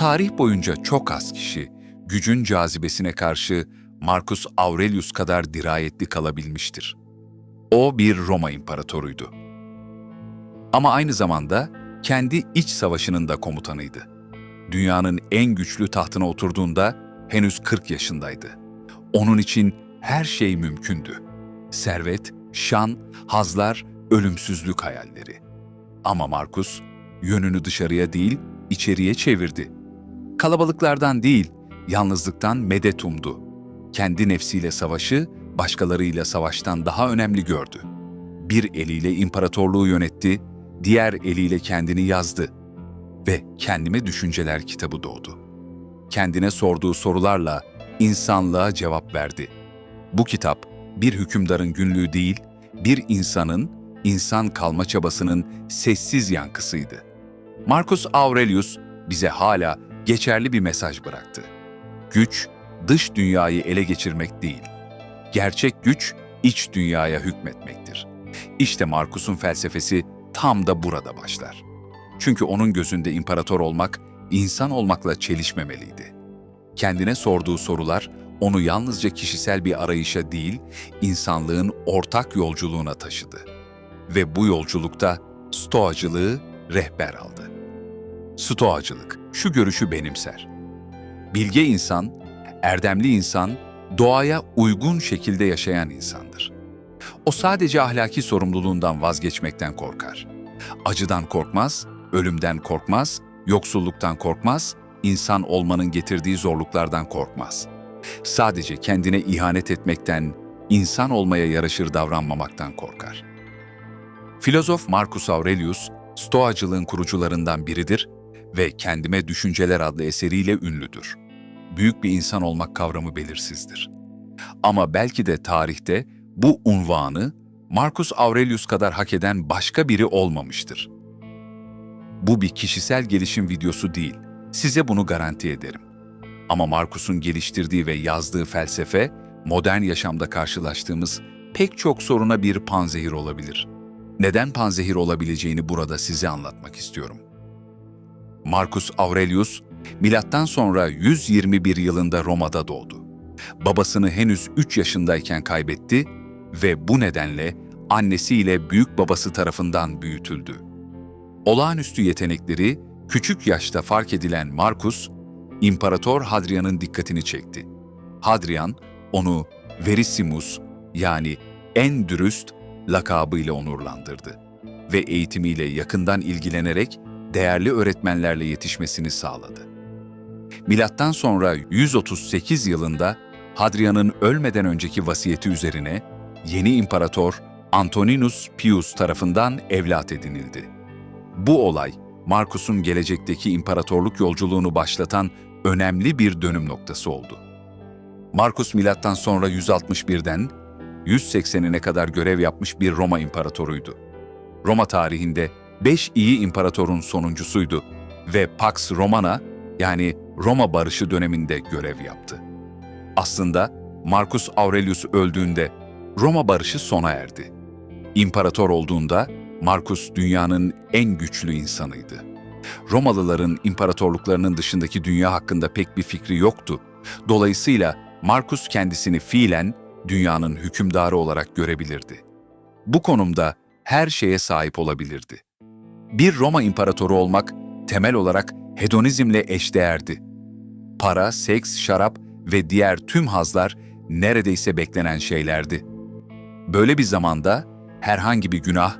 Tarih boyunca çok az kişi gücün cazibesine karşı Marcus Aurelius kadar dirayetli kalabilmiştir. O bir Roma imparatoruydu. Ama aynı zamanda kendi iç savaşının da komutanıydı. Dünyanın en güçlü tahtına oturduğunda henüz 40 yaşındaydı. Onun için her şey mümkündü. Servet, şan, hazlar, ölümsüzlük hayalleri. Ama Markus yönünü dışarıya değil, içeriye çevirdi. Kalabalıklardan değil, yalnızlıktan medet umdu. Kendi nefsiyle savaşı, başkalarıyla savaştan daha önemli gördü. Bir eliyle imparatorluğu yönetti, diğer eliyle kendini yazdı ve Kendime Düşünceler kitabı doğdu. Kendine sorduğu sorularla insanlığa cevap verdi. Bu kitap bir hükümdarın günlüğü değil, bir insanın, insan kalma çabasının sessiz yankısıydı. Marcus Aurelius bize hala geçerli bir mesaj bıraktı. Güç, dış dünyayı ele geçirmek değil. Gerçek güç, iç dünyaya hükmetmektir. İşte Marcus'un felsefesi tam da burada başlar. Çünkü onun gözünde imparator olmak, insan olmakla çelişmemeliydi. Kendine sorduğu sorular, onu yalnızca kişisel bir arayışa değil, insanlığın ortak yolculuğuna taşıdı. Ve bu yolculukta Stoacılığı rehber aldı. Stoacılık şu görüşü benimser. Bilge insan, erdemli insan, doğaya uygun şekilde yaşayan insandır. O sadece ahlaki sorumluluğundan vazgeçmekten korkar. Acıdan korkmaz, ölümden korkmaz, yoksulluktan korkmaz, insan olmanın getirdiği zorluklardan korkmaz. Sadece kendine ihanet etmekten, insan olmaya yaraşır davranmamaktan korkar. Filozof Marcus Aurelius, Stoacılığın kurucularından biridir ve Kendime Düşünceler adlı eseriyle ünlüdür. Büyük bir insan olmak kavramı belirsizdir. Ama belki de tarihte bu unvanı Marcus Aurelius kadar hak eden başka biri olmamıştır. Bu bir kişisel gelişim videosu değil, size bunu garanti ederim. Ama Marcus'un geliştirdiği ve yazdığı felsefe, modern yaşamda karşılaştığımız pek çok soruna bir panzehir olabilir. Neden panzehir olabileceğini burada size anlatmak istiyorum. Marcus Aurelius, milattan sonra 121 yılında Roma'da doğdu. Babasını henüz 3 yaşındayken kaybetti ve bu nedenle annesiyle büyük babası tarafından büyütüldü. Olağanüstü yetenekleri küçük yaşta fark edilen Marcus, İmparator Hadrian'ın dikkatini çekti. Hadrian onu Verissimus yani en dürüst lakabıyla onurlandırdı ve eğitimiyle yakından ilgilenerek değerli öğretmenlerle yetişmesini sağladı. Milattan sonra 138 yılında Hadrian'ın ölmeden önceki vasiyeti üzerine yeni imparator Antoninus Pius tarafından evlat edinildi. Bu olay Marcus'un gelecekteki imparatorluk yolculuğunu başlatan önemli bir dönüm noktası oldu. Marcus milattan sonra 161'den 180'ine kadar görev yapmış bir Roma imparatoruydu. Roma tarihinde beş iyi imparatorun sonuncusuydu ve Pax Romana yani Roma barışı döneminde görev yaptı. Aslında Marcus Aurelius öldüğünde Roma barışı sona erdi. İmparator olduğunda Marcus dünyanın en güçlü insanıydı. Romalıların imparatorluklarının dışındaki dünya hakkında pek bir fikri yoktu. Dolayısıyla Marcus kendisini fiilen dünyanın hükümdarı olarak görebilirdi. Bu konumda her şeye sahip olabilirdi. Bir Roma imparatoru olmak temel olarak hedonizmle eşdeğerdi. Para, seks, şarap ve diğer tüm hazlar neredeyse beklenen şeylerdi. Böyle bir zamanda herhangi bir günah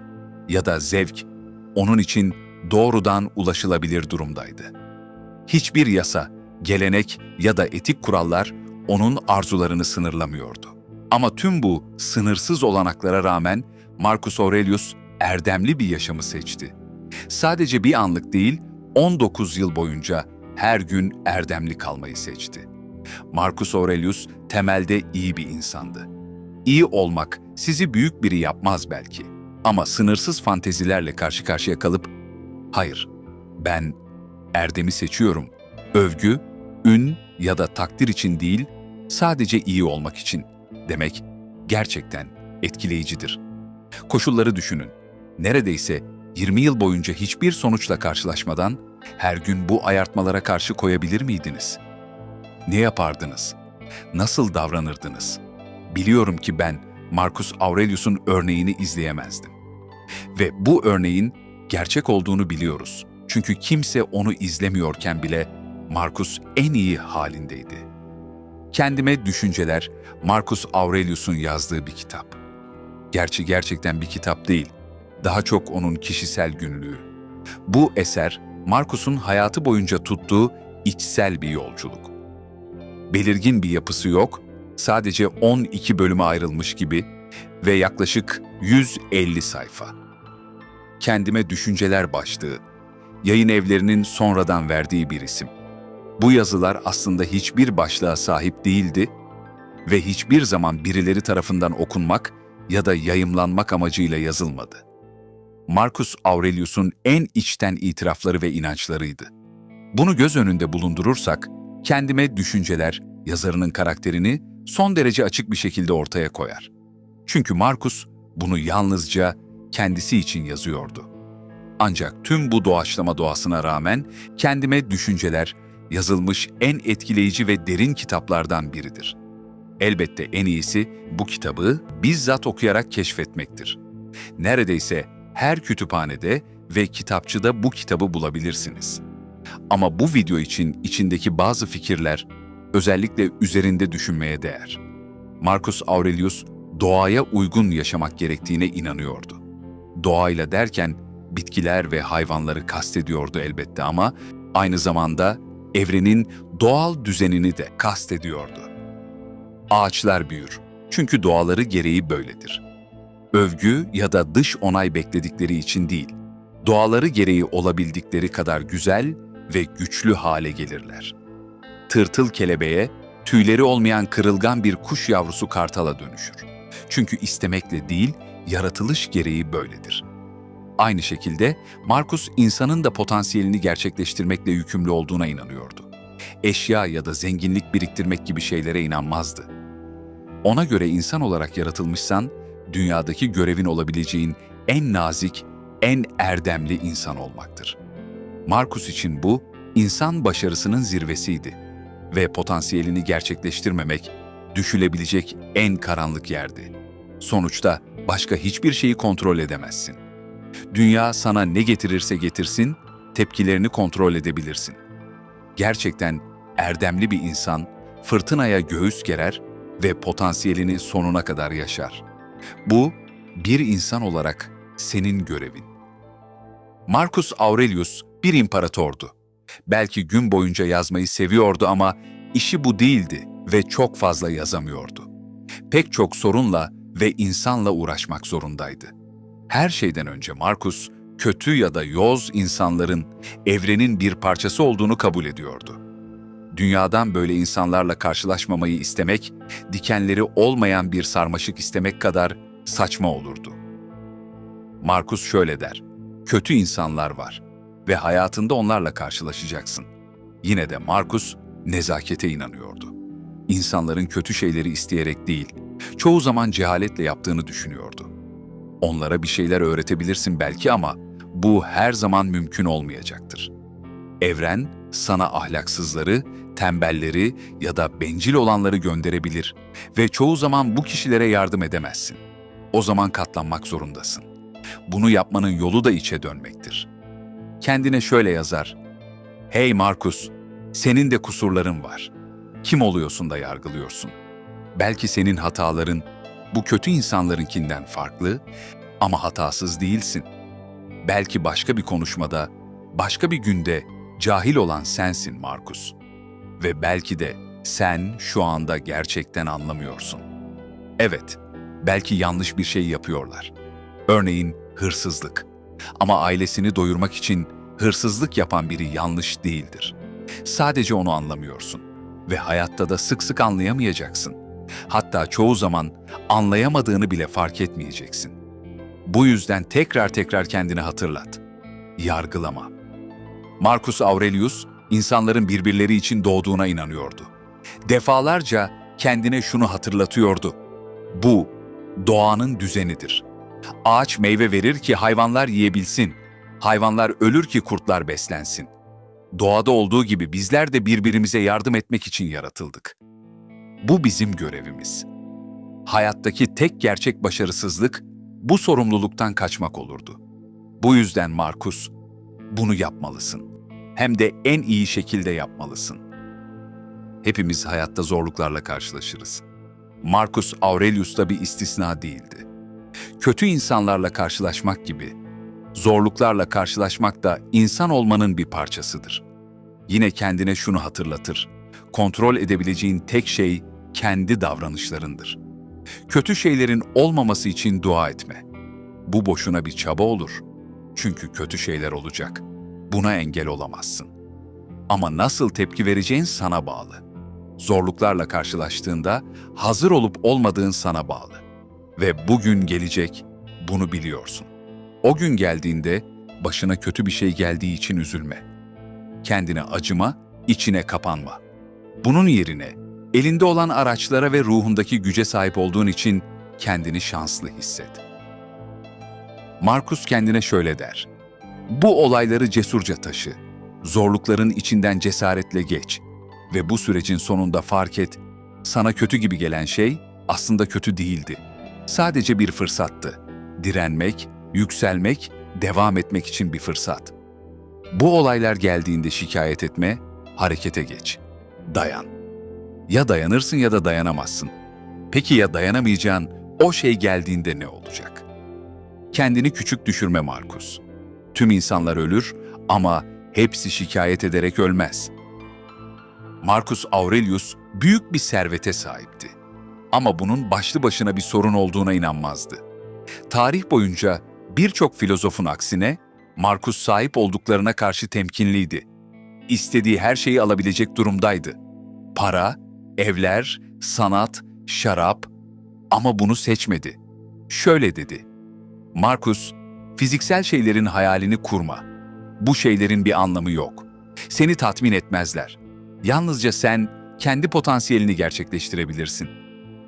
ya da zevk onun için doğrudan ulaşılabilir durumdaydı. Hiçbir yasa, gelenek ya da etik kurallar onun arzularını sınırlamıyordu. Ama tüm bu sınırsız olanaklara rağmen Marcus Aurelius erdemli bir yaşamı seçti. Sadece bir anlık değil, 19 yıl boyunca her gün erdemli kalmayı seçti. Marcus Aurelius temelde iyi bir insandı. İyi olmak sizi büyük biri yapmaz belki. Ama sınırsız fantezilerle karşı karşıya kalıp, hayır, ben erdemi seçiyorum. Övgü, ün ya da takdir için değil, sadece iyi olmak için demek gerçekten etkileyicidir. Koşulları düşünün. Neredeyse 20 yıl boyunca hiçbir sonuçla karşılaşmadan her gün bu ayartmalara karşı koyabilir miydiniz? Ne yapardınız? Nasıl davranırdınız? Biliyorum ki ben Marcus Aurelius'un örneğini izleyemezdim. Ve bu örneğin gerçek olduğunu biliyoruz. Çünkü kimse onu izlemiyorken bile Marcus en iyi halindeydi. Kendime Düşünceler, Marcus Aurelius'un yazdığı bir kitap. Gerçi gerçekten bir kitap değil, daha çok onun kişisel günlüğü. Bu eser, Marcus'un hayatı boyunca tuttuğu içsel bir yolculuk. Belirgin bir yapısı yok, sadece 12 bölüme ayrılmış gibi ve yaklaşık 150 sayfa. Kendime Düşünceler başlığı, yayın evlerinin sonradan verdiği bir isim. Bu yazılar aslında hiçbir başlığa sahip değildi ve hiçbir zaman birileri tarafından okunmak ya da yayımlanmak amacıyla yazılmadı. Marcus Aurelius'un en içten itirafları ve inançlarıydı. Bunu göz önünde bulundurursak, kendime düşünceler yazarının karakterini son derece açık bir şekilde ortaya koyar. Çünkü Marcus bunu yalnızca kendisi için yazıyordu. Ancak tüm bu doğaçlama doğasına rağmen kendime düşünceler yazılmış en etkileyici ve derin kitaplardan biridir. Elbette en iyisi bu kitabı bizzat okuyarak keşfetmektir. Neredeyse her kütüphanede ve kitapçıda bu kitabı bulabilirsiniz. Ama bu video için içindeki bazı fikirler özellikle üzerinde düşünmeye değer. Marcus Aurelius doğaya uygun yaşamak gerektiğine inanıyordu. Doğayla derken bitkiler ve hayvanları kastediyordu elbette ama aynı zamanda evrenin doğal düzenini de kastediyordu. Ağaçlar büyür. Çünkü doğaları gereği böyledir. Övgü ya da dış onay bekledikleri için değil, doğaları gereği olabildikleri kadar güzel ve güçlü hale gelirler. Tırtıl kelebeğe, tüyleri olmayan kırılgan bir kuş yavrusu kartala dönüşür. Çünkü istemekle değil, yaratılış gereği böyledir. Aynı şekilde Markus insanın da potansiyelini gerçekleştirmekle yükümlü olduğuna inanıyordu. Eşya ya da zenginlik biriktirmek gibi şeylere inanmazdı. Ona göre insan olarak yaratılmışsan, dünyadaki görevin olabileceğin en nazik, en erdemli insan olmaktır. Markus için bu, insan başarısının zirvesiydi ve potansiyelini gerçekleştirmemek, düşülebilecek en karanlık yerdi. Sonuçta başka hiçbir şeyi kontrol edemezsin. Dünya sana ne getirirse getirsin, tepkilerini kontrol edebilirsin. Gerçekten erdemli bir insan fırtınaya göğüs gerer ve potansiyelini sonuna kadar yaşar. Bu bir insan olarak senin görevin. Marcus Aurelius bir imparatordu. Belki gün boyunca yazmayı seviyordu ama işi bu değildi ve çok fazla yazamıyordu. Pek çok sorunla ve insanla uğraşmak zorundaydı. Her şeyden önce Marcus, kötü ya da yoz insanların evrenin bir parçası olduğunu kabul ediyordu. Dünyadan böyle insanlarla karşılaşmamayı istemek, dikenleri olmayan bir sarmaşık istemek kadar saçma olurdu. Markus şöyle der, kötü insanlar var ve hayatında onlarla karşılaşacaksın. Yine de Markus nezakete inanıyordu. İnsanların kötü şeyleri isteyerek değil, çoğu zaman cehaletle yaptığını düşünüyordu. Onlara bir şeyler öğretebilirsin belki ama bu her zaman mümkün olmayacaktır. Evren sana ahlaksızları, tembelleri ya da bencil olanları gönderebilir ve çoğu zaman bu kişilere yardım edemezsin. O zaman katlanmak zorundasın. Bunu yapmanın yolu da içe dönmektir. Kendine şöyle yazar. Hey Markus, senin de kusurların var. Kim oluyorsun da yargılıyorsun? Belki senin hataların bu kötü insanlarınkinden farklı ama hatasız değilsin. Belki başka bir konuşmada, başka bir günde cahil olan sensin Markus. Ve belki de sen şu anda gerçekten anlamıyorsun. Evet, belki yanlış bir şey yapıyorlar. Örneğin hırsızlık. Ama ailesini doyurmak için hırsızlık yapan biri yanlış değildir. Sadece onu anlamıyorsun ve hayatta da sık sık anlayamayacaksın. Hatta çoğu zaman anlayamadığını bile fark etmeyeceksin. Bu yüzden tekrar tekrar kendini hatırlat. Yargılama. Marcus Aurelius, insanların birbirleri için doğduğuna inanıyordu. Defalarca kendine şunu hatırlatıyordu. Bu, doğanın düzenidir. Ağaç meyve verir ki hayvanlar yiyebilsin. Hayvanlar ölür ki kurtlar beslensin. doğada olduğu gibi bizler de birbirimize yardım etmek için yaratıldık. Bu bizim görevimiz. Hayattaki tek gerçek başarısızlık bu sorumluluktan kaçmak olurdu. Bu yüzden Markus, bunu yapmalısın. Hem de en iyi şekilde yapmalısın. Hepimiz hayatta zorluklarla karşılaşırız. Marcus Aurelius da bir istisna değildi. Kötü insanlarla karşılaşmak gibi, zorluklarla karşılaşmak da insan olmanın bir parçasıdır. Yine kendine şunu hatırlatır. Kontrol edebileceğin tek şey kendi davranışlarındır. Kötü şeylerin olmaması için dua etme. Bu boşuna bir çaba olur. Çünkü kötü şeyler olacak. Buna engel olamazsın. Ama nasıl tepki vereceğin sana bağlı. Zorluklarla karşılaştığında hazır olup olmadığın sana bağlı. Ve bugün gelecek, bunu biliyorsun. O gün geldiğinde başına kötü bir şey geldiği için üzülme. Kendine acıma, içine kapanma. Bunun yerine elinde olan araçlara ve ruhundaki güce sahip olduğun için kendini şanslı hisset. Markus kendine şöyle der. Bu olayları cesurca taşı. Zorlukların içinden cesaretle geç. Ve bu sürecin sonunda fark et, sana kötü gibi gelen şey aslında kötü değildi. Sadece bir fırsattı. Direnmek, yükselmek, devam etmek için bir fırsat. Bu olaylar geldiğinde şikayet etme, harekete geç. Dayan. Ya dayanırsın ya da dayanamazsın. Peki ya dayanamayacağın o şey geldiğinde ne olacak? Kendini küçük düşürme Markus. Tüm insanlar ölür ama hepsi şikayet ederek ölmez. Marcus Aurelius büyük bir servete sahipti. Ama bunun başlı başına bir sorun olduğuna inanmazdı. Tarih boyunca birçok filozofun aksine Marcus sahip olduklarına karşı temkinliydi. İstediği her şeyi alabilecek durumdaydı. Para, evler, sanat, şarap ama bunu seçmedi. Şöyle dedi. Marcus, fiziksel şeylerin hayalini kurma. Bu şeylerin bir anlamı yok. Seni tatmin etmezler. Yalnızca sen kendi potansiyelini gerçekleştirebilirsin.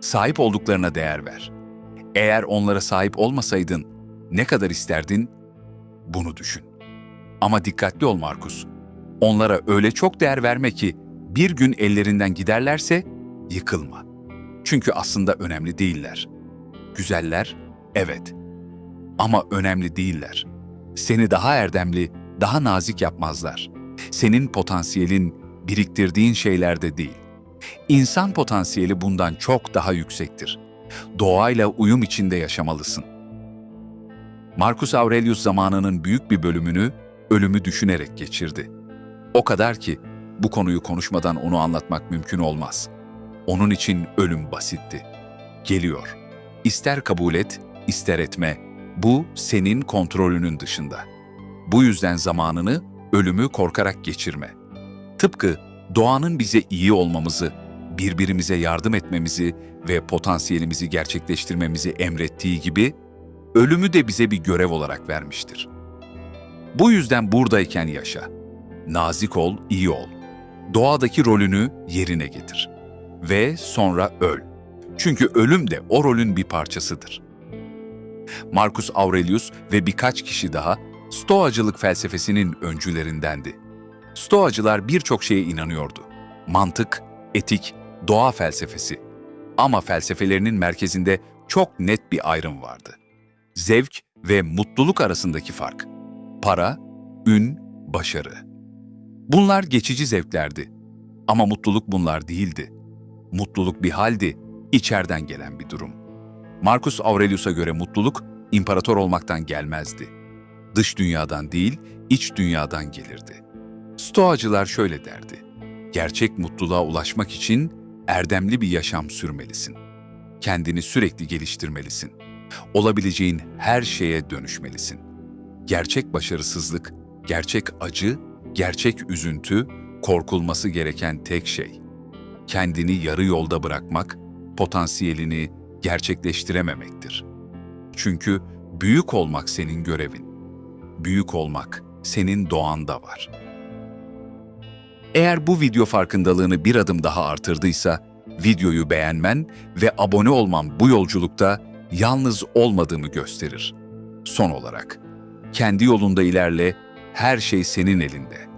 Sahip olduklarına değer ver. Eğer onlara sahip olmasaydın ne kadar isterdin? Bunu düşün. Ama dikkatli ol Markus. Onlara öyle çok değer verme ki bir gün ellerinden giderlerse yıkılma. Çünkü aslında önemli değiller. Güzeller, evet. Ama önemli değiller. Seni daha erdemli, daha nazik yapmazlar. Senin potansiyelin biriktirdiğin şeylerde değil. İnsan potansiyeli bundan çok daha yüksektir. Doğayla uyum içinde yaşamalısın. Marcus Aurelius zamanının büyük bir bölümünü ölümü düşünerek geçirdi. O kadar ki bu konuyu konuşmadan onu anlatmak mümkün olmaz. Onun için ölüm basitti. Geliyor. İster kabul et, ister etme. Bu senin kontrolünün dışında. Bu yüzden zamanını ölümü korkarak geçirme. Tıpkı doğanın bize iyi olmamızı, birbirimize yardım etmemizi ve potansiyelimizi gerçekleştirmemizi emrettiği gibi ölümü de bize bir görev olarak vermiştir. Bu yüzden buradayken yaşa. Nazik ol, iyi ol. Doğadaki rolünü yerine getir. Ve sonra öl. Çünkü ölüm de o rolün bir parçasıdır. Marcus Aurelius ve birkaç kişi daha Stoacılık felsefesinin öncülerindendi. Stoacılar birçok şeye inanıyordu. Mantık, etik, doğa felsefesi. Ama felsefelerinin merkezinde çok net bir ayrım vardı. Zevk ve mutluluk arasındaki fark. Para, ün, başarı. Bunlar geçici zevklerdi. Ama mutluluk bunlar değildi. Mutluluk bir haldi, içerden gelen bir durum. Marcus Aurelius'a göre mutluluk imparator olmaktan gelmezdi. Dış dünyadan değil, iç dünyadan gelirdi. Stoacılar şöyle derdi. Gerçek mutluluğa ulaşmak için erdemli bir yaşam sürmelisin. Kendini sürekli geliştirmelisin. Olabileceğin her şeye dönüşmelisin. Gerçek başarısızlık, gerçek acı, gerçek üzüntü, korkulması gereken tek şey. Kendini yarı yolda bırakmak, potansiyelini gerçekleştirememektir. Çünkü büyük olmak senin görevin. Büyük olmak senin doğanda var. Eğer bu video farkındalığını bir adım daha artırdıysa, videoyu beğenmen ve abone olman bu yolculukta yalnız olmadığımı gösterir. Son olarak, kendi yolunda ilerle, her şey senin elinde.